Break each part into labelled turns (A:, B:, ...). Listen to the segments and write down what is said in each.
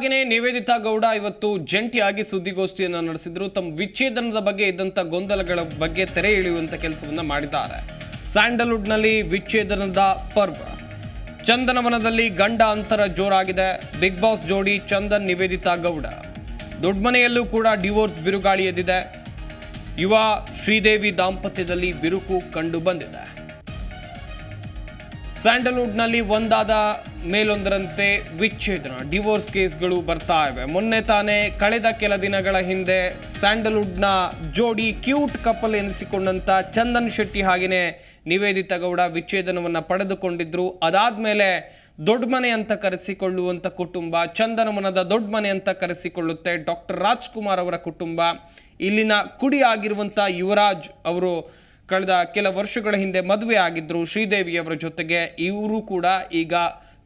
A: ಹಾಗೆಯೇ ನಿವೇದಿತಾ ಗೌಡ ಇವತ್ತು ಜಂಟಿಯಾಗಿ ಸುದ್ದಿಗೋಷ್ಠಿಯನ್ನು ನಡೆಸಿದ್ರು. ತಮ್ಮ ವಿಚ್ಛೇದನದ ಬಗ್ಗೆ ಇದ್ದಂಥ ಗೊಂದಲಗಳ ಬಗ್ಗೆ ತೆರೆ ಎಳೆಯುವಂಥ ಕೆಲಸವನ್ನ ಮಾಡಿದ್ದಾರೆ. ಸ್ಯಾಂಡಲ್ವುಡ್ನಲ್ಲಿ ವಿಚ್ಛೇದನದ ಪರ್ವ. ಚಂದನವನದಲ್ಲಿ ಗಂಡ ಅಂತರ ಜೋರಾಗಿದೆ. ಬಿಗ್ ಬಾಸ್ ಜೋಡಿ ಚಂದನ್, ನಿವೇದಿತಾ ಗೌಡ. ದೊಡ್ಡಮನೆಯಲ್ಲೂ ಕೂಡ ಡಿವೋರ್ಸ್ ಬಿರುಗಾಳಿ ಎದ್ದಿದೆ. ಯುವ ಶ್ರೀದೇವಿ ದಾಂಪತ್ಯದಲ್ಲಿ ಬಿರುಕು ಕಂಡು ಬಂದಿದೆ. ಸ್ಯಾಂಡಲ್ವುಡ್ನಲ್ಲಿ ಒಂದಾದ ಮೇಲೊಂದರಂತೆ ವಿಚ್ಛೇದನ, ಡಿವೋರ್ಸ್ ಕೇಸ್ಗಳು ಬರ್ತಾ ಇವೆ. ಮೊನ್ನೆ ತಾನೇ ಕಳೆದ ಕೆಲ ದಿನಗಳ ಹಿಂದೆ ಸ್ಯಾಂಡಲ್ವುಡ್ನ ಜೋಡಿ ಕ್ಯೂಟ್ ಕಪಲ್ ಎನಿಸಿಕೊಂಡಂತ ಚಂದನ್ ಶೆಟ್ಟಿ ಹಾಗೆಯೇ ನಿವೇದಿತಾ ಗೌಡ ವಿಚ್ಛೇದನವನ್ನು ಅದಾದ ಮೇಲೆ ದೊಡ್ಡ ಮನೆ ಅಂತ ಕರೆಸಿಕೊಳ್ಳುವಂಥ ಕುಟುಂಬ ಚಂದನವನದ ದೊಡ್ಡ ಮನೆ ಅಂತ ಕರೆಸಿಕೊಳ್ಳುತ್ತೆ ಡಾಕ್ಟರ್ ರಾಜ್ಕುಮಾರ್ ಅವರ ಕುಟುಂಬ. ಇಲ್ಲಿನ ಕುಡಿ ಆಗಿರುವಂಥ ಯುವರಾಜ್ ಅವರು ಕಳೆದ ಕೆಲ ವರ್ಷಗಳ ಹಿಂದೆ ಮದುವೆ ಆಗಿದ್ದರು. ಶ್ರೀದೇವಿಯವರ ಜೊತೆಗೆ ಇವರು ಕೂಡ ಈಗ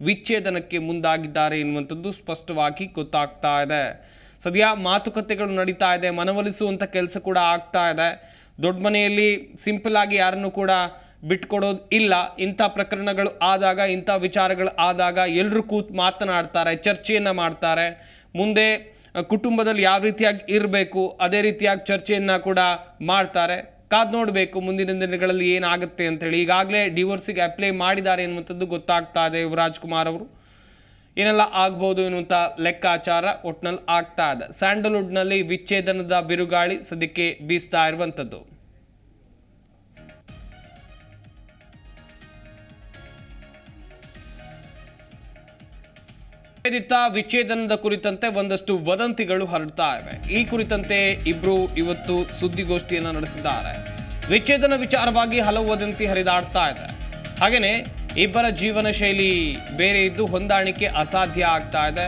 A: ವಿಚ್ಛೇದನಕ್ಕೆ ಮುಂದಾಗಿದ್ದಾರೆ ಎನ್ನುವಂಥದ್ದು ಸ್ಪಷ್ಟವಾಗಿ ಗೊತ್ತಾಗ್ತಾ ಇದೆ. ಸದ್ಯ ಮಾತುಕತೆಗಳು ನಡೀತಾ ಇದೆ. ಮನವೊಲಿಸುವಂಥ ಕೆಲಸ ಕೂಡ ಆಗ್ತಾ ಇದೆ. ದೊಡ್ಡ ಮನೆಯಲ್ಲಿ ಸಿಂಪಲ್ ಆಗಿ ಯಾರನ್ನು ಕೂಡ ಬಿಟ್ಕೊಡೋದು ಇಲ್ಲ. ಇಂಥ ಪ್ರಕರಣಗಳು ಆದಾಗ, ಇಂಥ ವಿಚಾರಗಳು ಆದಾಗ ಎಲ್ಲರೂ ಕೂತ್ ಮಾತನಾಡ್ತಾರೆ, ಚರ್ಚೆಯನ್ನು ಮಾಡ್ತಾರೆ. ಮುಂದೆ ಕುಟುಂಬದಲ್ಲಿ ಯಾವ ರೀತಿಯಾಗಿ ಇರಬೇಕು, ಅದೇ ರೀತಿಯಾಗಿ ಚರ್ಚೆಯನ್ನು ಕೂಡ ಮಾಡ್ತಾರೆ. ಕಾದ್ ನೋಡಬೇಕು, ಮುಂದಿನ ದಿನಗಳಲ್ಲಿ ಏನಾಗುತ್ತೆ ಅಂತೇಳಿ. ಈಗಾಗಲೇ ಡಿವೋರ್ಸಿಗೆ ಅಪ್ಲೈ ಮಾಡಿದ್ದಾರೆ ಎನ್ನುವಂಥದ್ದು ಗೊತ್ತಾಗ್ತಾ ಇದೆ. ಯುವರಾಜ್ ಕುಮಾರ್ ಅವರು ಏನೆಲ್ಲ ಆಗ್ಬೋದು ಎನ್ನುವಂಥ ಲೆಕ್ಕಾಚಾರ ಒಟ್ನಲ್ಲಿ ಆಗ್ತಾ ಇದೆ. ಸ್ಯಾಂಡಲ್ವುಡ್ನಲ್ಲಿ ವಿಚ್ಛೇದನದ ಬಿರುಗಾಳಿ ಸದ್ಯಕ್ಕೆ ಬೀಸ್ತಾ ಇರುವಂಥದ್ದು. ನಿವೇದಿತಾ ವಿಚ್ಛೇದನದ ಕುರಿತಂತೆ ಒಂದಷ್ಟು ವದಂತಿಗಳು ಹರಡ್ತಾ ಇವೆ ಈ ಕುರಿತಂತೆ ಇಬ್ರು ಇವತ್ತು ಸುದ್ದಿಗೋಷ್ಠಿಯನ್ನು ನಡೆಸಿದ್ದಾರೆ. ವಿಚ್ಛೇದನ ವಿಚಾರವಾಗಿ ಹಲವು ವದಂತಿ ಹರಿದಾಡ್ತಾ ಇದೆ. ಹಾಗೇನೆ, ಇಬ್ಬರ ಜೀವನ ಶೈಲಿ ಬೇರೆ ಇದ್ದು ಹೊಂದಾಣಿಕೆ ಅಸಾಧ್ಯ ಆಗ್ತಾ ಇದೆ.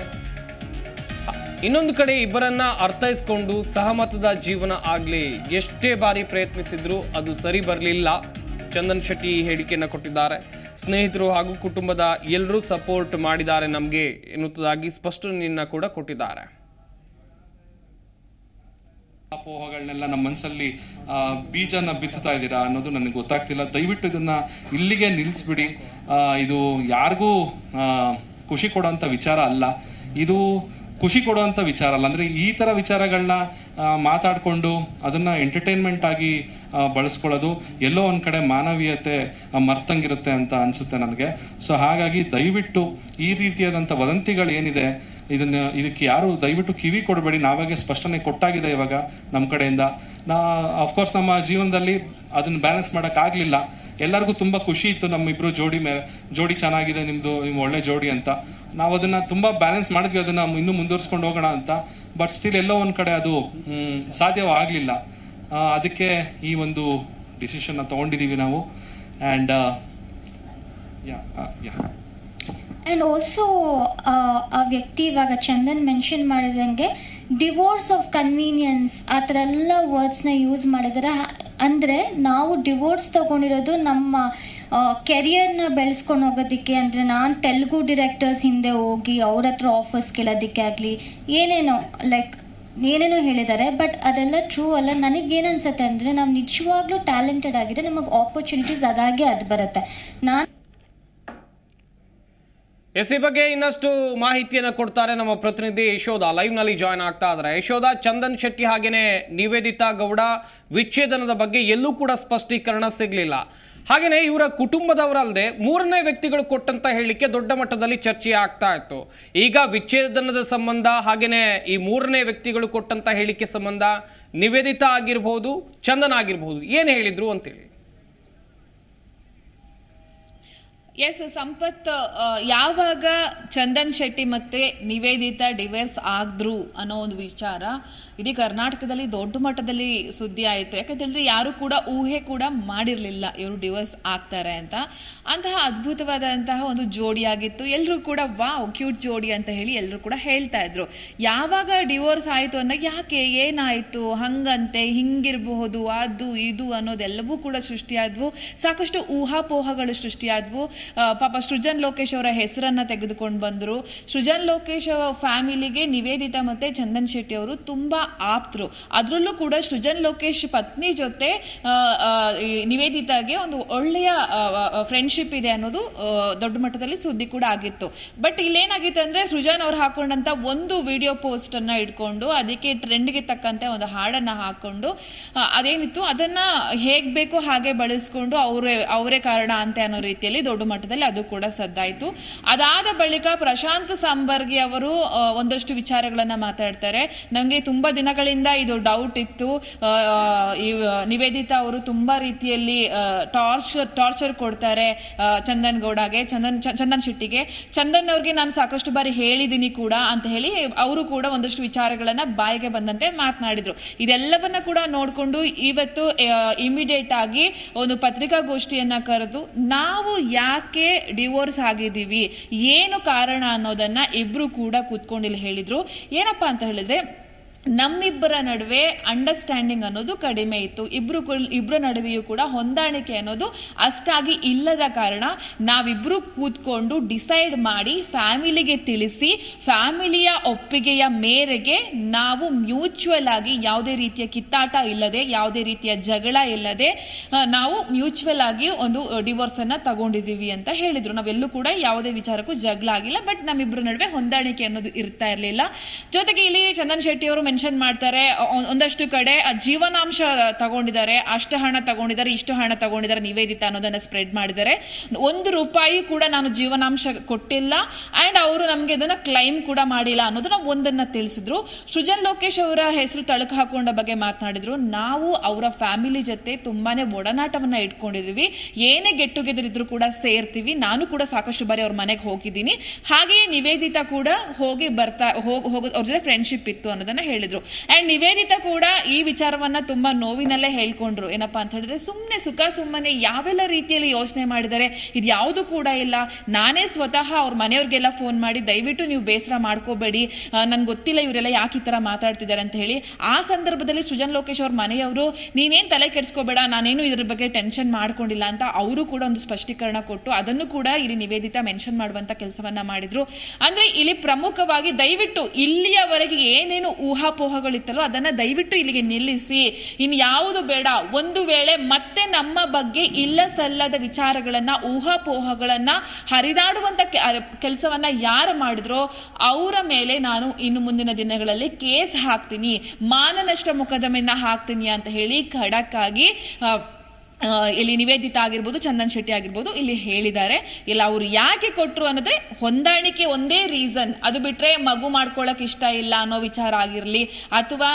A: ಇನ್ನೊಂದು ಕಡೆ ಇಬ್ಬರನ್ನ ಅರ್ಥೈಸ್ಕೊಂಡು ಸಹಮತದ ಜೀವನ ಆಗ್ಲಿ ಎಷ್ಟೇ ಬಾರಿ ಪ್ರಯತ್ನಿಸಿದ್ರು ಅದು ಸರಿ ಬರಲಿಲ್ಲ. ಚಂದನ್ ಶೆಟ್ಟಿ ಈ ಹೇಳಿಕೆಯನ್ನು ಕೊಟ್ಟಿದ್ದಾರೆ. ಸ್ನೇಹಿತರು ಹಾಗೂ ಕುಟುಂಬದ ಎಲ್ಲರೂ ಸಪೋರ್ಟ್ ಮಾಡಿದ್ದಾರೆ ನಮಗೆ ಎನ್ನುವುದಾಗಿ ಸ್ಪಷ್ಟನೆಯನ್ನು ಕೂಡ ಕೊಟ್ಟಿದ್ದಾರೆ.
B: ಅಪೋಹಗಳನ್ನೆಲ್ಲ ನಮ್ಮ ಮನಸ್ಸಲ್ಲಿ ಬೀಜನ ಬಿತ್ತುತ್ತಾ ಇದ್ದೀರಾ ಅನ್ನೋದು ನನಗೆ ಗೊತ್ತಾಗ್ತಿಲ್ಲ. ದಯವಿಟ್ಟು ಇದನ್ನ ಇಲ್ಲಿಗೆ ನಿಲ್ಲಿಸ್ಬಿಡಿ ಇದು ಯಾರಿಗೂ ಖುಷಿ ಕೊಡೋಂಥ ವಿಚಾರ ಅಲ್ಲ. ಇದು ಖುಷಿ ಕೊಡುವಂಥ ವಿಚಾರ ಅಲ್ಲ. ಅಂದರೆ ಈ ಥರ ವಿಚಾರಗಳನ್ನ ಮಾತಾಡಿಕೊಂಡು ಅದನ್ನು ಎಂಟರ್ಟೈನ್ಮೆಂಟ್ ಆಗಿ ಬಳಸ್ಕೊಳ್ಳೋದು ಎಲ್ಲೋ ಒಂದು ಕಡೆ ಮಾನವೀಯತೆ ಮರ್ತಂಗಿರುತ್ತೆ ಅಂತ ಅನಿಸುತ್ತೆ ನನಗೆ. ಸೊ ಹಾಗಾಗಿ ದಯವಿಟ್ಟು ಈ ರೀತಿಯಾದಂಥ ವದಂತಿಗಳು ಏನಿದೆ, ಇದನ್ನ, ಇದಕ್ಕೆ ಯಾರು ದಯವಿಟ್ಟು ಕಿವಿ ಕೊಡಬೇಡಿ. ನಾವಾಗೆ ಸ್ಪಷ್ಟನೆ ಕೊಟ್ಟಾಗಿದೆ ಇವಾಗ ನಮ್ಮ ಕಡೆಯಿಂದ. ನಾ ಅಫ್ಕೋರ್ಸ್ ನಮ್ಮ ಜೀವನದಲ್ಲಿ ಅದನ್ನ ಬ್ಯಾಲೆನ್ಸ್ ಮಾಡೋಕ್ಕಾಗಲಿಲ್ಲ ಎಲ್ಲರಿಗೂ ತುಂಬ ಖುಷಿ ಇತ್ತು ನಮ್ಮಿಬ್ಬರು ಜೋಡಿ ಮೇಲೆ ಜೋಡಿ ಚೆನ್ನಾಗಿದೆ ನಿಮ್ಮದು ನಿಮ್ಮ ಒಳ್ಳೆ ಜೋಡಿ ಅಂತ. ನಾವು ಅದನ್ನ ತುಂಬಾ ಬ್ಯಾಲೆನ್ಸ್ ಮಾಡಿದ್ವಿ, ಅದನ್ನ ಇನ್ನೂ ಮುಂದುವರ್ಸ್ಕೊಂಡು ಹೋಗೋಣ ಅಂತ. ಬಟ್ ಸ್ಟಿಲ್ ಎಲ್ಲೋ ಒಂದ್ ಕಡೆ ಅದು ಸಾಧ್ಯವಾಗಲಿಲ್ಲ ಅದಕ್ಕೆ ಈ ಒಂದು ಡಿಸಿಷನ್ ತಗೊಂಡಿದೀವಿ ನಾವು. ಅಂಡ್
C: ಆ್ಯಂಡ್ ಆಲ್ಸೋ ಆ ವ್ಯಕ್ತಿ ಇವಾಗ ಚಂದನ್ ಮೆನ್ಷನ್ ಮಾಡಿದಂಗೆ ಡಿವೋರ್ಸ್ ಆಫ್ ಕನ್ವೀನಿಯನ್ಸ್ ಆ ಥರ ಎಲ್ಲ ವರ್ಡ್ಸ್ನ ಯೂಸ್ ಮಾಡಿದ್ದಾರೆ ಅಂದರೆ ನಾವು ಡಿವೋರ್ಸ್ ತಗೊಂಡಿರೋದು ನಮ್ಮ ಕೆರಿಯರ್ನ ಬೆಳೆಸ್ಕೊಂಡು ಹೋಗೋದಕ್ಕೆ ಅಂದರೆ ನಾನು ತೆಲುಗು ಡಿರೆಕ್ಟರ್ಸ್ ಹಿಂದೆ ಹೋಗಿ ಅವ್ರ ಹತ್ರ ಆಫರ್ಸ್ ಕೇಳೋದಕ್ಕೆ ಆಗಲಿ, ಏನೇನೋ ಲೈಕ್ ಏನೇನೋ ಹೇಳಿದ್ದಾರೆ ಬಟ್ ಅದೆಲ್ಲ ಟ್ರೂ ಅಲ್ಲ. ನನಗೇನು ಅನ್ಸುತ್ತೆ ಅಂದರೆ ನಾವು ನಿಜವಾಗ್ಲೂ ಟ್ಯಾಲೆಂಟೆಡ್ ಆಗಿದ್ರೆ ನಮಗೆ ಆಪರ್ಚುನಿಟೀಸ್ ಅದಾಗೆ ಅದು ಬರುತ್ತೆ. ನಾನು
A: ಎಸ್ ಈ ಬಗ್ಗೆ ಇನ್ನಷ್ಟು ಮಾಹಿತಿಯನ್ನು ಕೊಡ್ತಾರೆ ನಮ್ಮ ಪ್ರತಿನಿಧಿ ಯಶೋಧ. ಲೈವ್ನಲ್ಲಿ ಜಾಯ್ನ್ ಆಗ್ತಾ ಇದ್ದಾರೆ. ಯಶೋಧ, ಚಂದನ್ ಶೆಟ್ಟಿ ಹಾಗೇನೆ ನಿವೇದಿತಾ ಗೌಡ, ವಿಚ್ಛೇದನದ ಬಗ್ಗೆ ಎಲ್ಲೂ ಕೂಡ ಸ್ಪಷ್ಟೀಕರಣ ಸಿಗಲಿಲ್ಲ. ಹಾಗೆಯೇ ಇವರ ಕುಟುಂಬದವರಲ್ಲದೆ ಮೂರನೇ ವ್ಯಕ್ತಿಗಳು ಕೊಟ್ಟಂತ ಹೇಳಿಕೆ ದೊಡ್ಡ ಮಟ್ಟದಲ್ಲಿ ಚರ್ಚೆ ಆಗ್ತಾ ಇತ್ತು. ಈಗ ವಿಚ್ಛೇದನದ ಸಂಬಂಧ, ಹಾಗೇನೆ ಈ ಮೂರನೇ ವ್ಯಕ್ತಿಗಳು ಕೊಟ್ಟಂತ ಹೇಳಿಕೆ ಸಂಬಂಧ ನಿವೇದಿತಾ ಆಗಿರ್ಬೋದು, ಚಂದನ್ ಆಗಿರ್ಬೋದು, ಏನು ಹೇಳಿದ್ರು ಅಂತೇಳಿ.
D: ಎಸ್ ಸಂಪತ್ ಯಾವಾಗ ಚಂದನ್ ಶೆಟ್ಟಿ ಮತ್ತೆ ನಿವೇದಿತಾ ಡಿವೈರ್ಸ್ ಆದ್ರು ಅನ್ನೋ ಒಂದು ವಿಚಾರ ಇಡೀ ಕರ್ನಾಟಕದಲ್ಲಿ ದೊಡ್ಡ ಮಟ್ಟದಲ್ಲಿ ಸುದ್ದಿ ಆಯಿತು. ಯಾಕಂತೇಳಿದ್ರೆ ಯಾರು ಕೂಡ ಊಹೆ ಕೂಡ ಮಾಡಿರಲಿಲ್ಲ ಇವರು ಡಿವೋರ್ಸ್ ಆಗ್ತಾರೆ ಅಂತ. ಅಂತಹ ಅದ್ಭುತವಾದಂತಹ ಒಂದು ಜೋಡಿಯಾಗಿತ್ತು ಎಲ್ಲರೂ ಕೂಡ, ವಾವ್, ಕ್ಯೂಟ್ ಜೋಡಿ ಅಂತ ಹೇಳಿ ಎಲ್ಲರೂ ಕೂಡ ಹೇಳ್ತಾ ಇದ್ರು. ಯಾವಾಗ ಡಿವೋರ್ಸ್ ಆಯಿತು ಅಂದಾಗ ಯಾಕೆ, ಏನಾಯಿತು, ಹಂಗಂತೆ, ಹಿಂಗಿರಬಹುದು, ಅದು ಇದು ಅನ್ನೋದೆಲ್ಲವೂ ಕೂಡ ಸೃಷ್ಟಿಯಾದವು. ಸಾಕಷ್ಟು ಊಹಾಪೋಹಗಳು ಸೃಷ್ಟಿಯಾದವು. ಪಾಪ ಸೃಜನ್ ಲೋಕೇಶ್ ಅವರ ಹೆಸರನ್ನ ತೆಗೆದುಕೊಂಡು ಬಂದರು. ಸೃಜನ್ ಲೋಕೇಶ್ ಫ್ಯಾಮಿಲಿಗೆ ನಿವೇದಿತಾ ಮತ್ತೆ ಚಂದನ್ ಶೆಟ್ಟಿ ಅವರು ತುಂಬಾ ಆಪ್ತರು. ಅದರಲ್ಲೂ ಕೂಡ ಸೃಜನ್ ಲೋಕೇಶ್ ಪತ್ನಿ ಜೊತೆ ನಿವೇದಿತಾಗೆ ಒಂದು ಒಳ್ಳೆಯ ಫ್ರೆಂಡ್ಶಿಪ್ ಇದೆ ಅನ್ನೋದು ದೊಡ್ಡ ಮಟ್ಟದಲ್ಲಿ ಸುದ್ದಿ ಕೂಡ ಆಗಿತ್ತು. ಬಟ್ ಇಲ್ಲೇನಾಗಿತ್ತು ಅಂದರೆ ಸೃಜನ್ ಅವ್ರು ಹಾಕೊಂಡಂತ ಒಂದು ವಿಡಿಯೋ ಪೋಸ್ಟ್ ಅನ್ನ ಇಟ್ಕೊಂಡು, ಅದಕ್ಕೆ ಟ್ರೆಂಡ್ಗೆ ತಕ್ಕಂತೆ ಒಂದು ಹಾಡನ್ನ ಹಾಕೊಂಡು ಅದೇನಿತ್ತು? ಅದನ್ನ ಹೇಗೆ ಬೇಕೋ ಹಾಗೆ ಬಳಸ್ಕೊಂಡು ಅವರೇ ಅವರೇ ಕಾರಣ ಅಂತೆ ಅನ್ನೋ ರೀತಿಯಲ್ಲಿ ದೊಡ್ಡ ಮಟ್ಟದಲ್ಲಿ ಅದು ಕೂಡ ಸದ್ದಾಯಿತು. ಅದಾದ ಬಳಿಕ ಪ್ರಶಾಂತ್ ಸಾಂಬರ್ಗಿ ಅವರು ಒಂದಷ್ಟು ವಿಚಾರಗಳನ್ನು ಮಾತಾಡ್ತಾರೆ. ನನಗೆ ತುಂಬಾ ದಿನಗಳಿಂದ ಇದು ಡೌಟ್ ಇತ್ತು. ನಿವೇದಿತಾ ಅವರು ತುಂಬಾ ರೀತಿಯಲ್ಲಿ ಟಾರ್ಚರ್ ಟಾರ್ಚರ್ ಕೊಡ್ತಾರೆ ಚಂದನ್ ಗೌಡಗೆ, ಚಂದನ್ ಚಂದನ್ ಶೆಟ್ಟಿಗೆ. ಚಂದನ್ ಅವ್ರಿಗೆ ನಾನು ಸಾಕಷ್ಟು ಬಾರಿ ಹೇಳಿದ್ದೀನಿ ಕೂಡ ಅಂತ ಹೇಳಿ ಅವರು ಕೂಡ ಒಂದಷ್ಟು ವಿಚಾರಗಳನ್ನು ಬಾಯಿಗೆ ಬಂದಂತೆ ಮಾತನಾಡಿದ್ರು. ಇದೆಲ್ಲವನ್ನ ಕೂಡ ನೋಡಿಕೊಂಡು ಇವತ್ತು ಇಮಿಡಿಯೇಟ್ ಆಗಿ ಒಂದು ಪತ್ರಿಕಾಗೋಷ್ಠಿಯನ್ನು ಕರೆದು ನಾವು ಯಾಕೆ ಡಿವೋರ್ಸ್ ಆಗಿದ್ದೀವಿ? ಏನು ಕಾರಣ ಅನ್ನೋದನ್ನ ಇಬ್ರು ಕೂಡ ಕೂತ್ಕೊಂಡಿಲ್ಲಿ ಹೇಳಿದ್ರು. ಏನಪ್ಪಾ ಅಂತ ಹೇಳಿದ್ರೆ ನಮ್ಮಿಬ್ಬರ ನಡುವೆ ಅಂಡರ್ಸ್ಟ್ಯಾಂಡಿಂಗ್ ಅನ್ನೋದು ಕಡಿಮೆ ಇತ್ತು. ಇಬ್ಬರು ಇಬ್ಬರ ನಡುವೆಯೂ ಕೂಡ ಹೊಂದಾಣಿಕೆ ಅನ್ನೋದು ಅಷ್ಟಾಗಿ ಇಲ್ಲದ ಕಾರಣ ನಾವಿಬ್ಬರು ಕೂತ್ಕೊಂಡು ಡಿಸೈಡ್ ಮಾಡಿ ಫ್ಯಾಮಿಲಿಗೆ ತಿಳಿಸಿ, ಫ್ಯಾಮಿಲಿಯ ಒಪ್ಪಿಗೆಯ ಮೇರೆಗೆ ನಾವು ಮ್ಯೂಚುವಲ್ ಆಗಿ ಯಾವುದೇ ರೀತಿಯ ಕಿತ್ತಾಟ ಇಲ್ಲದೆ, ಯಾವುದೇ ರೀತಿಯ ಜಗಳ ಇಲ್ಲದೆ ನಾವು ಮ್ಯೂಚುವಲ್ ಆಗಿ ಒಂದು ಡಿವೋರ್ಸನ್ನು ತಗೊಂಡಿದ್ದೀವಿ ಅಂತ ಹೇಳಿದ್ರು. ನಾವೆಲ್ಲೂ ಕೂಡ ಯಾವುದೇ ವಿಚಾರಕ್ಕೂ ಜಗಳ ಆಗಿಲ್ಲ ಬಟ್ ನಮ್ಮಿಬ್ಬರ ನಡುವೆ ಹೊಂದಾಣಿಕೆ ಅನ್ನೋದು ಇರ್ತಾ ಇರಲಿಲ್ಲ. ಜೊತೆಗೆ ಇಲ್ಲಿ ಚಂದನ್ ಶೆಟ್ಟಿ ಅವರು ಮೆನ್ಷನ್ ಮಾಡ್ತಾರೆ. ಒಂದಷ್ಟು ಕಡೆ ಜೀವನಾಂಶ ತಗೊಂಡಿದ್ದಾರೆ. ಅಷ್ಟು ಹಣ ತಗೊಂಡಿದ್ದಾರೆ, ಇಷ್ಟು ಹಣ ತಗೊಂಡಿದ್ದಾರೆ ನಿವೇದಿತ ಅನ್ನೋದನ್ನ ಸ್ಪ್ರೆಡ್ ಮಾಡಿದ್ದಾರೆ. ಒಂದು ರೂಪಾಯಿ ಕೂಡ ನಾನು ಜೀವನಾಂಶ ಕೊಟ್ಟಿಲ್ಲ. ಅಂಡ್ ಅವರು ನಮಗೆ ಇದನ್ನ ಕ್ಲೈಮ್ ಕೂಡ ಮಾಡಿಲ್ಲ ಅನ್ನೋದನ್ನ ಒಂದನ್ನ ತಿಳಿಸಿದ್ರು. ಸೃಜನ್ ಲೋಕೇಶ್ ಅವರ ಹೆಸರು ತಳಕು ಹಾಕೊಂಡ ಬಗ್ಗೆ ಮಾತನಾಡಿದ್ರು. ನಾವು ಅವರ ಫ್ಯಾಮಿಲಿ ಜೊತೆ ತುಂಬಾನೇ ಒಡನಾಟವನ್ನ ಇಟ್ಕೊಂಡಿದೀವಿ. ಏನೇ ಗೆಟ್ ಟುಗೆದರ್ ಕೂಡ ಸೇರ್ತೀವಿ. ನಾನು ಕೂಡ ಸಾಕಷ್ಟು ಬಾರಿ ಅವ್ರ ಮನೆಗೆ ಹೋಗಿದ್ದೀನಿ. ಹಾಗೆಯೇ ನಿವೇದಿತ ಕೂಡ ಹೋಗಿ ಬರ್ತಾ, ಹೋಗ ಅವ್ರ ಜೊತೆ ಫ್ರೆಂಡ್ಶಿಪ್ ಇತ್ತು ಅನ್ನೋದನ್ನ ಹೇಳಿದ್ರು. ಅಂಡ್ ನಿವೇದಿತ ಕೂಡ ಈ ವಿಚಾರವನ್ನ ತುಂಬಾ ನೋವಿನಲ್ಲೇ ಹೇಳ್ಕೊಂಡ್ರು. ಏನಪ್ಪ ಅಂತ ಹೇಳಿದ್ರೆ ಸುಮ್ಮನೆ ಸುಖ ಸುಮ್ಮನೆ ಯಾವೆಲ್ಲ ರೀತಿಯಲ್ಲಿ ಯೋಚನೆ ಮಾಡಿದರೆ ಇದು ಯಾವುದು ಕೂಡ ಇಲ್ಲ. ನಾನೇ ಸ್ವತಃ ಅವ್ರ ಮನೆಯವ್ರಿಗೆಲ್ಲ ಫೋನ್ ಮಾಡಿ, ದಯವಿಟ್ಟು ನೀವು ಬೇಸರ ಮಾಡ್ಕೋಬೇಡಿ. ನನಗೆ ಗೊತ್ತಿಲ್ಲ ಇವರೆಲ್ಲ ಯಾಕೆ ಈ ಥರ ಮಾತಾಡ್ತಿದ್ದಾರೆ ಅಂತ ಹೇಳಿ. ಆ ಸಂದರ್ಭದಲ್ಲಿ ಸುಜನ್ ಲೋಕೇಶ್ ಅವ್ರ ಮನೆಯವರು, ನೀನೇನು ತಲೆ ಕೆಡಿಸ್ಕೋಬೇಡ, ನಾನೇನು ಇದ್ರ ಬಗ್ಗೆ ಟೆನ್ಷನ್ ಮಾಡ್ಕೊಂಡಿಲ್ಲ ಅಂತ ಅವರು ಕೂಡ ಒಂದು ಸ್ಪಷ್ಟೀಕರಣ ಕೊಟ್ಟು ಅದನ್ನು ಕೂಡ ಇಲ್ಲಿ ನಿವೇದಿತ ಮೆನ್ಷನ್ ಮಾಡುವಂತ ಕೆಲಸವನ್ನ ಮಾಡಿದ್ರು. ಅಂದ್ರೆ ಇಲ್ಲಿ ಪ್ರಮುಖವಾಗಿ ದಯವಿಟ್ಟು ಇಲ್ಲಿಯವರೆಗೆ ಏನೇನು ಊಹಾಪೋಹಗಳಿತ್ತಲ್ಲೋ ಅದನ್ನು ದಯವಿಟ್ಟು ಇಲ್ಲಿಗೆ ನಿಲ್ಲಿಸಿ. ಇನ್ನು ಯಾವುದು ಬೇಡ ಒಂದು ವೇಳೆ ಮತ್ತೆ ನಮ್ಮ ಬಗ್ಗೆ ಇಲ್ಲ ಸಲ್ಲದ ವಿಚಾರಗಳನ್ನು ಊಹಾಪೋಹಗಳನ್ನು ಹರಿದಾಡುವಂಥ ಕೆಲಸವನ್ನು ಯಾರು ಮಾಡಿದ್ರೋ ಅವರ ಮೇಲೆ ನಾನು ಇನ್ನು ಮುಂದಿನ ದಿನಗಳಲ್ಲಿ ಕೇಸ್ ಹಾಕ್ತೀನಿ. ಮಾನನಷ್ಟ ಮೊಕದ್ದಮೆಯನ್ನು ಹಾಕ್ತೀನಿ ಅಂತ ಹೇಳಿ ಖಡಕ್ ಆಗಿ ಆ, ಆ, ಇಲ್ಲಿ ನಿವೇದಿತ ಆಗಿರ್ಬೋದು, ಚಂದನ್ ಶೆಟ್ಟಿ ಆಗಿರ್ಬೋದು, ಇಲ್ಲಿ ಹೇಳಿದ್ದಾರೆ. ಇಲ್ಲ, ಅವರು ಯಾಕೆ ಕೊಟ್ಟರು ಅನ್ನೋದ್ರೆ ಹೊಂದಾಣಿಕೆ ಒಂದೇ ರೀಸನ್ ಅದು ಬಿಟ್ಟರೆ ಮಗು ಮಾಡ್ಕೊಳ್ಳೋಕೆ ಇಷ್ಟ ಇಲ್ಲ ಅನ್ನೋ ವಿಚಾರ ಆಗಿರಲಿ, ಅಥವಾ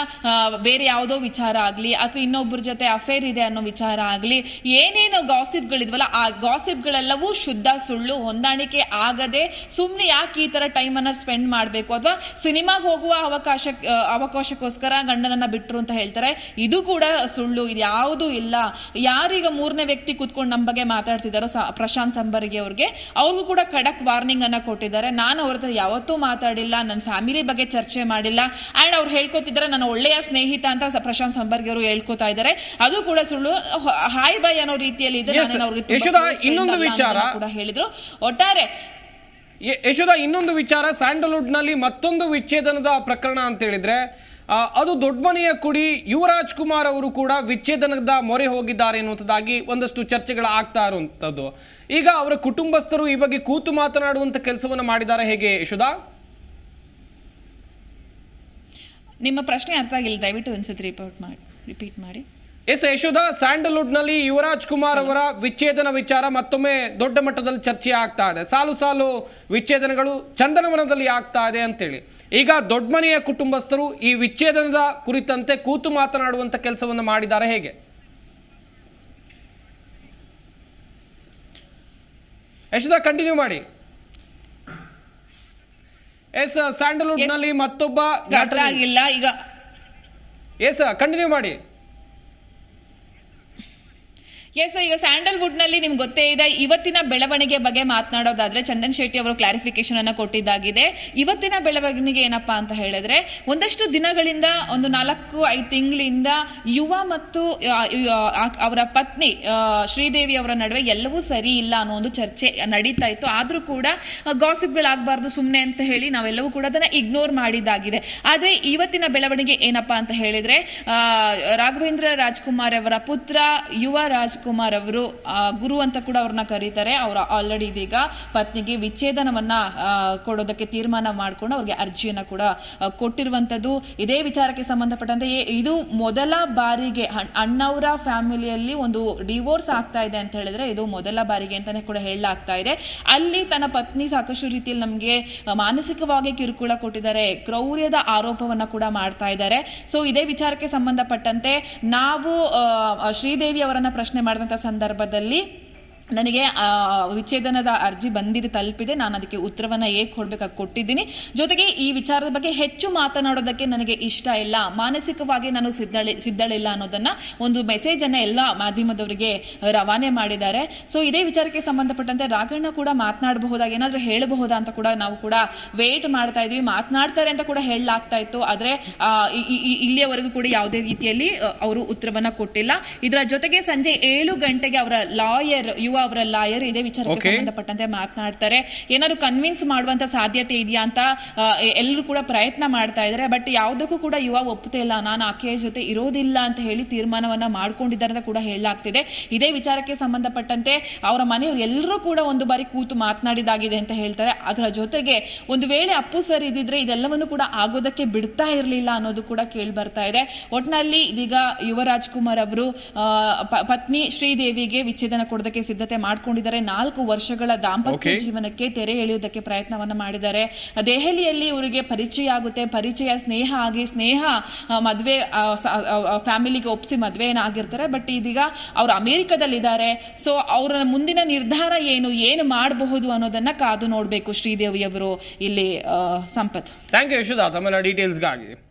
D: ಬೇರೆ ಯಾವುದೋ ವಿಚಾರ ಆಗಲಿ, ಅಥವಾ ಇನ್ನೊಬ್ಬರ ಜೊತೆ ಅಫೇರ್ ಇದೆ ಅನ್ನೋ ವಿಚಾರ ಆಗಲಿ, ಏನೇನು ಗಾಸಿಪ್ಗಳಿದ್ವಲ್ಲ ಆ ಗಾಸಿಪ್ಗಳೆಲ್ಲವೂ ಶುದ್ಧ ಸುಳ್ಳು, ಹೊಂದಾಣಿಕೆ ಆಗದೆ ಸುಮ್ಮನೆ ಯಾಕೆ ಈ ಥರ ಟೈಮನ್ನು ಸ್ಪೆಂಡ್ ಮಾಡಬೇಕು? ಅಥವಾ ಸಿನಿಮಾಗೆ ಹೋಗುವ ಅವಕಾಶ ಅವಕಾಶಕ್ಕೋಸ್ಕರ ಗಂಡನನ್ನು ಬಿಟ್ಟರು ಅಂತ ಹೇಳ್ತಾರೆ. ಇದು ಕೂಡ ಸುಳ್ಳು ಇದು ಯಾವುದೂ ಇಲ್ಲ ಯಾರೀಗ ಮೂರನೇ ವ್ಯಕ್ತಿ ಕೂತ್ಕೊಂಡು ನಮ್ಮ ಬಗ್ಗೆ ಮಾತಾಡ್ತಿದ್ದಾರೋ ಪ್ರಶಾಂತ್ ಸಂಬರ್ಗಿ ಅವ್ರಿಗೆ ಅವ್ರಿಗೂ ಕೂಡ ಖಡಕ್ ವಾರ್ನಿಂಗ್ ಅನ್ನ ಕೊಟ್ಟಿದ್ದಾರೆ. ನಾನು ಅವ್ರ ಹತ್ರ ಯಾವತ್ತೂ ಮಾತಾಡಿಲ್ಲ ನನ್ನ ಫ್ಯಾಮಿಲಿ ಬಗ್ಗೆ ಚರ್ಚೆ ಮಾಡಿಲ್ಲ. ಆ್ಯಂಡ್ ಅವ್ರು ಹೇಳ್ಕೊತಿದ್ದಾರೆ ನನ್ನ ಒಳ್ಳೆಯ ಸ್ನೇಹಿತ ಅಂತ ಪ್ರಶಾಂತ್ ಸಂಬರ್ಗಿ ಅವರು ಹೇಳ್ಕೊತಾ ಇದ್ದಾರೆ ಅದು ಕೂಡ ಸುಳ್ಳು. ಹಾಯ್ ಬೈ ಅನ್ನೋ ರೀತಿಯಲ್ಲಿ ಇದೆ
A: ಇನ್ನೊಂದು ವಿಚಾರ.
D: ಕೂಡ ಹೇಳಿದ್ರು. ಒಟ್ಟಾರೆ
A: ಯಶೋದ ಯಶೋಧ ಇನ್ನೊಂದು ವಿಚಾರ ಸ್ಯಾಂಡಲ್ವುಡ್ನಲ್ಲಿ ಮತ್ತೊಂದು ವಿಚ್ಛೇದನದ ಪ್ರಕರಣ ಅಂತ ಹೇಳಿದ್ರೆ ಅದು ದೊಡ್ಡ ಮನೆಯ ಕುಡಿ ಯುವರಾಜ್ ಕುಮಾರ್ ಅವರು ಕೂಡ ವಿಚ್ಛೇದನದ ಮೊರೆ ಹೋಗಿದ್ದಾರೆ ಎನ್ನುವಂಥದ್ದಾಗಿ ಒಂದಷ್ಟು ಚರ್ಚೆಗಳು ಆಗ್ತಾ ಇರುವಂಥದ್ದು. ಈಗ ಅವರ ಕುಟುಂಬಸ್ಥರು ಈ ಬಗ್ಗೆ ಕೂತು ಮಾತನಾಡುವಂತ ಕೆಲಸವನ್ನು ಮಾಡಿದ್ದಾರೆ ಹೇಗೆ ಯಶುದಾ
D: ನಿಮ್ಮ ಪ್ರಶ್ನೆ ಅರ್ಥ ಆಗಿಲ್ಲ ದಯವಿಟ್ಟು ಒಂದ್ಸತಿ ರಿಪೋರ್ಟ್ ಮಾಡಿ ರಿಪೀಟ್ ಮಾಡಿ.
A: ಎಸ್ ಯಶೋಧ ಸ್ಯಾಂಡಲ್ವುಡ್ನಲ್ಲಿ ಯುವರಾಜ್ ಕುಮಾರ್ ಅವರ ವಿಚ್ಛೇದನ ವಿಚಾರ ಮತ್ತೊಮ್ಮೆ ದೊಡ್ಡ ಮಟ್ಟದಲ್ಲಿ ಚರ್ಚೆ ಆಗ್ತಾ ಇದೆ. ಸಾಲು ಸಾಲು ವಿಚ್ಛೇದನಗಳು ಚಂದನವನದಲ್ಲಿ ಆಗ್ತಾ ಇದೆ ಅಂತೇಳಿ. ಈಗ ದೊಡ್ಡ ಮನೆಯ ಕುಟುಂಬಸ್ಥರು ಈ ವಿಚ್ಛೇದನದ ಕುರಿತಂತೆ ಕೂತು ಮಾತನಾಡುವಂತ ಕೆಲಸವನ್ನು ಮಾಡಿದ್ದಾರೆ ಹೇಗೆ? ಯಶೋಧ ಕಂಟಿನ್ಯೂ ಮಾಡಿ. ಎಸ್ ಸ್ಯಾಂಡಲ್ವುಡ್ನಲ್ಲಿ ಮತ್ತೊಬ್ಬ
D: ಆಗಿಲ್ಲ ಈಗ.
A: ಎಸ್ ಕಂಟಿನ್ಯೂ ಮಾಡಿ.
D: ಎಸ್ ಈಗ ಸ್ಯಾಂಡಲ್ವುಡ್ನಲ್ಲಿ ನಿಮ್ಗೆ ಗೊತ್ತೇ ಇದೆ, ಇವತ್ತಿನ ಬೆಳವಣಿಗೆ ಬಗ್ಗೆ ಮಾತನಾಡೋದಾದ್ರೆ ಚಂದನ್ ಶೆಟ್ಟಿ ಅವರು ಕ್ಲಾರಿಫಿಕೇಶನ್ ಅನ್ನ ಕೊಟ್ಟಿದ್ದಾಗಿದೆ. ಇವತ್ತಿನ ಬೆಳವಣಿಗೆ ಏನಪ್ಪಾ ಅಂತ ಹೇಳಿದ್ರೆ, ಒಂದಷ್ಟು ದಿನಗಳಿಂದ, ಒಂದು ನಾಲ್ಕು, ಐದು ತಿಂಗಳಿಂದ ಯುವ ಮತ್ತು ಅವರ ಪತ್ನಿ ಶ್ರೀದೇವಿ ಅವರ ನಡುವೆ ಎಲ್ಲವೂ ಸರಿ ಇಲ್ಲ ಅನ್ನೋ ಒಂದು ಚರ್ಚೆ ನಡೀತಾ ಇತ್ತು. ಆದರೂ ಕೂಡ ಗಾಸಿಪ್ಗಳಾಗಬಾರ್ದು ಸುಮ್ಮನೆ ಅಂತ ಹೇಳಿ ನಾವೆಲ್ಲವೂ ಕೂಡ ಅದನ್ನ ಇಗ್ನೋರ್ ಮಾಡಿದ್ದಾಗಿದೆ. ಆದ್ರೆ ಇವತ್ತಿನ ಬೆಳವಣಿಗೆ ಏನಪ್ಪಾ ಅಂತ ಹೇಳಿದ್ರೆ ರಾಘವೇಂದ್ರ ರಾಜ್ಕುಮಾರ್ ಅವರ ಪುತ್ರ, ಯುವ ರಾಜ್ಕುಮಾರ್ ಅವರು ಗುರು ಅಂತ ಕೂಡ ಅವ್ರನ್ನ ಕರೀತಾರೆ. ಅವರ ಆಲ್ರೆಡಿ ಇದೀಗ ಪತ್ನಿಗೆ ವಿಚ್ಛೇದನವನ್ನ ಕೊಡೋದಕ್ಕೆ ತೀರ್ಮಾನ ಮಾಡ್ಕೊಂಡು ಅವ್ರಿಗೆ ಅರ್ಜಿಯನ್ನ ಕೂಡ ಕೊಟ್ಟಿರುವಂಥದ್ದು. ಇದೇ ವಿಚಾರಕ್ಕೆ ಸಂಬಂಧಪಟ್ಟಂತೆ ಇದು ಮೊದಲ ಬಾರಿಗೆ ಅಣ್ಣವರ ಫ್ಯಾಮಿಲಿಯಲ್ಲಿ ಒಂದು ಡಿವೋರ್ಸ್ ಆಗ್ತಾ ಇದೆ ಅಂತ ಹೇಳಿದ್ರೆ ಇದು ಮೊದಲ ಬಾರಿಗೆ ಅಂತಾನೆ ಕೂಡ ಹೇಳಲಾಗ್ತಾ ಇದೆ. ಅಲ್ಲಿ ತನ್ನ ಪತ್ನಿ ಸಾಕಷ್ಟು ರೀತಿಯಲ್ಲಿ ನಮಗೆ ಮಾನಸಿಕವಾಗಿ ಕಿರುಕುಳ ಕೊಟ್ಟಿದ್ದಾರೆ. ಕ್ರೌರ್ಯದ ಆರೋಪವನ್ನ ಕೂಡ ಮಾಡ್ತಾ ಇದ್ದಾರೆ. ಸೊ ಇದೇ ವಿಚಾರಕ್ಕೆ ಸಂಬಂಧಪಟ್ಟಂತೆ ನಾವು ಶ್ರೀದೇವಿ ಅವರನ್ನ ಪ್ರಶ್ನೆ ಮಾಡಿದಂಥ ಸಂದರ್ಭದಲ್ಲಿ ನನಗೆ ವಿಚ್ಛೇದನದ ಅರ್ಜಿ ಬಂದಿದೆ, ತಲುಪಿದೆ, ನಾನು ಅದಕ್ಕೆ ಉತ್ತರವನ್ನು ಹೇಗೆ ಕೊಡಬೇಕಾಗಿ ಕೊಟ್ಟಿದ್ದೀನಿ. ಜೊತೆಗೆ ಈ ವಿಚಾರದ ಬಗ್ಗೆ ಹೆಚ್ಚು ಮಾತನಾಡೋದಕ್ಕೆ ನನಗೆ ಇಷ್ಟ ಇಲ್ಲ. ಮಾನಸಿಕವಾಗಿ ನಾನು ಸಿದ್ಧಳಿ, ಸಿದ್ಧಳಿಲ್ಲ ಅನ್ನೋದನ್ನು ಒಂದು ಮೆಸೇಜನ್ನು ಎಲ್ಲ ಮಾಧ್ಯಮದವರಿಗೆ ರವಾನೆ ಮಾಡಿದ್ದಾರೆ. ಸೊ ಇದೇ ವಿಚಾರಕ್ಕೆ ಸಂಬಂಧಪಟ್ಟಂತೆ ರಾಘಣ್ಣ ಕೂಡ ಮಾತನಾಡಬಹುದಾ ಏನಾದರೂ ಹೇಳಬಹುದಾ ಅಂತ ಕೂಡ ನಾವು ಕೂಡ ವೇಟ್ ಮಾಡ್ತಾ ಇದ್ವಿ ಮಾತನಾಡ್ತಾರೆ ಅಂತ ಕೂಡ ಹೇಳಲಾಗ್ತಾ ಇತ್ತು. ಆದರೆ ಇಲ್ಲಿಯವರೆಗೂ ಕೂಡ ಯಾವುದೇ ರೀತಿಯಲ್ಲಿ ಅವರು ಉತ್ತರವನ್ನು ಕೊಟ್ಟಿಲ್ಲ. ಇದರ ಜೊತೆಗೆ ಸಂಜೆ ಏಳು ಗಂಟೆಗೆ ಅವರ ಲಾಯರ್ ಯುವ ಅವರ ಲಾಯರ್ ಇದೇ ವಿಚಾರಕ್ಕೆ ಸಂಬಂಧಪಟ್ಟಂತೆ ಮಾತನಾಡ್ತಾರೆ. ಏನಾದ್ರು ಕನ್ವಿನ್ಸ್ ಮಾಡುವಂತ ಸಾಧ್ಯತೆ ಇದೆಯಾ ಅಂತ ಎಲ್ಲರೂ ಕೂಡ ಪ್ರಯತ್ನ ಮಾಡ್ತಾ ಇದ್ದಾರೆ ಬಟ್ ಯಾವುದಕ್ಕೂ ಕೂಡ ಯುವ ಒಪ್ಪುತ್ತೆ ಇಲ್ಲ. ನಾನು ಆಕೆಯ ಜೊತೆ ಇರೋದಿಲ್ಲ ಅಂತ ಹೇಳಿ ತೀರ್ಮಾನವನ್ನ ಮಾಡ್ಕೊಂಡಿದ್ದಾರೆ ಅಂತ ಕೂಡ ಹೇಳಲಾಗ್ತಿದೆ. ಇದೇ ವಿಚಾರಕ್ಕೆ ಸಂಬಂಧಪಟ್ಟಂತೆ ಅವರ ಮನೆಯವರು ಎಲ್ಲರೂ ಕೂಡ ಒಂದು ಬಾರಿ ಕೂತು ಮಾತನಾಡಿದಾಗಿದೆ ಅಂತ ಹೇಳ್ತಾರೆ. ಅದರ ಜೊತೆಗೆ ಒಂದು ವೇಳೆ ಅಪ್ಪು ಸರ್ ಇದ್ದಿದ್ರೆ ಇದೆಲ್ಲವನ್ನು ಕೂಡ ಆಗೋದಕ್ಕೆ ಬಿಡ್ತಾ ಇರಲಿಲ್ಲ ಅನ್ನೋದು ಕೂಡ ಕೇಳಿ ಬರ್ತಾ ಇದೆ. ಒಟ್ನಲ್ಲಿ ಇದೀಗ ಯುವರಾಜ್ ಕುಮಾರ್ ಅವರು ಪತ್ನಿ ಶ್ರೀದೇವಿಗೆ ವಿಚ್ಛೇದನ ಕೊಡೋದಕ್ಕೆ ಸಿದ್ಧತೆ ಮಾಡ್ಕೊಂಡಿದ್ದಾರೆ. ನಾಲ್ಕು ವರ್ಷಗಳ ದಾಂಪತ್ಯ ಜೀವನಕ್ಕೆ ತೆರೆ ಎಳೆಯುವುದಕ್ಕೆ ಪ್ರಯತ್ನವನ್ನ ಮಾಡಿದ್ದಾರೆ. ದೆಹಲಿಯಲ್ಲಿ ಇವರಿಗೆ ಪರಿಚಯ ಆಗುತ್ತೆ. ಪರಿಚಯ ಸ್ನೇಹ ಆಗಿ ಸ್ನೇಹ ಮದುವೆ ಫ್ಯಾಮಿಲಿಗೆ ಒಪ್ಪಿಸಿ ಮದ್ವೆ ಏನಾಗಿರ್ತಾರೆ ಬಟ್ ಇದೀಗ ಅವರು ಅಮೆರಿಕದಲ್ಲಿದ್ದಾರೆ. ಸೊ ಅವರ ಮುಂದಿನ ನಿರ್ಧಾರ ಏನು ಏನು ಮಾಡಬಹುದು ಅನ್ನೋದನ್ನ ಕಾದು ನೋಡಬೇಕು ಶ್ರೀದೇವಿ ಅವರು ಇಲ್ಲಿ ಸಂಪತ್.
A: ಥ್ಯಾಂಕ್ ಯು ಯಶೋಧ ತಮ್ಮ ಡೀಟೇಲ್ಸ್ಗಾಗಿ